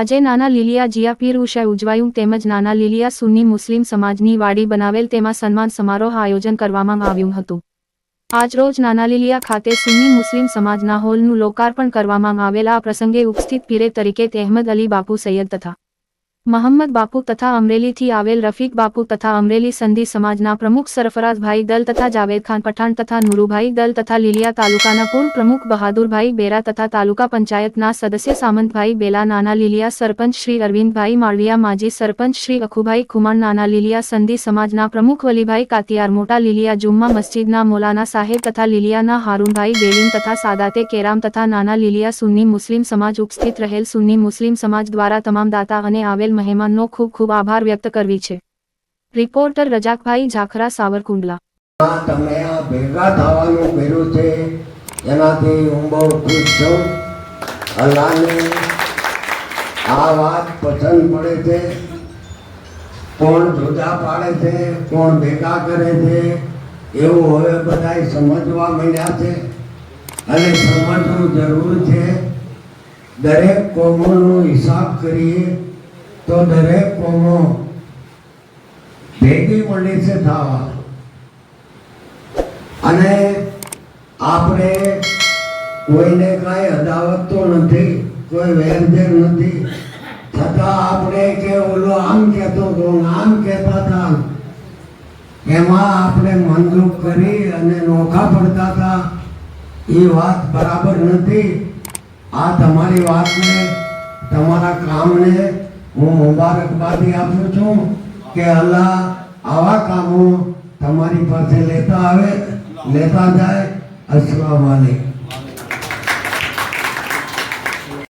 આજે નાના લીલિયા જિયા પીર ઉષા ઉજવાયું તેમજ નાના લીલિયા સુન્ની મુસ્લિમ સમાજની વાડી બનાવેલ તેમાં સન્માન સમારોહ આયોજન કરવામાં આવ્યું હતું. આજરોજ નાના લીલિયા ખાતે સુન્ની મુસ્લિમ સમાજના હોલનું લોકાર્પણ કરવામાં આવેલા આ પ્રસંગે ઉપસ્થિત પીરે તરીકે તહેમદ અલી બાપુ સૈયદ તથા મોહમ્મદ બાપુ તથા અમરેલીથી આવેલ રફીક બાપુ તથા અમરેલી સંધિ સમાજના પ્રમુખ સરફરાઝભાઈ દલ તથા જાવેદ ખાન પઠાણ તથા નુરુભાઈ દલ તથા લીલિયા તાલુકાના પૂર્વ પ્રમુખ બહાદુરભાઈ બેરા તથા તાલુકા પંચાયતના સદસ્ય સામંતભાઈ બેલા, નાના લીલિયા સરપંચ શ્રી અરવિંદભાઈ માળવિયા, માજી સરપંચ શ્રી અખુભાઈ ખુમાણ, નાના લીલિયા સંધિ સમાજના પ્રમુખ વલીભાઈ કાતિયાર, મોટા લીલિયા જુમ્મા મસ્જિદના મોલાના સાહેબ તથા લીલિયાના હારૂનભાઈ બેલીન તથા સાદાતે કેરામ તથા નાના લીલિયા સુન્ની મુસ્લિમ સમાજ ઉપસ્થિત રહેલ સુન્ની મુસ્લિમ સમાજ દ્વારા તમામ દાતા અને આવેલ મહેમાનનો ખૂબ ખૂબ આભાર વ્યક્ત કરવી છે. રિપોર્ટર રજાકભાઈ ઝાખરા, સાવરકુંડલા. તમે આ ભેગા થવાનું કર્યું છે, એનાથી હું બહુ ખુશ છું. અલ્લાહને આ વાત પસંદ પડે છે. કોણ જુદા પાડે છે, કોણ ભેગા કરે છે, એવું હવે બધાય સમજવા માંડ્યા છે. અને સમજવું જરૂર છે. દરેક કોમોનો હિસાબ કરીએ. તો દરેક કોમો ભેગી મળી છે થવા અને આપણે કોઈને કાંઈ અદાવત તો નથી, કોઈ વેરઝેર નથી. છતાં આપણે કે ઓલો આમ કહેતો હતો આમ કહેતા હતા. એમાં આપણે મનદુખ કરી અને નોખા પડતા હતા. એ વાત બરાબર નથી. આ તમારી વાતને, તમારા કામને હું મુબારકબાદી આપું છું કે અલ્લાહ આવા કામો તમારી પાસે લેતા આવે, લેતા જાય. અસલામ વાલેકુમ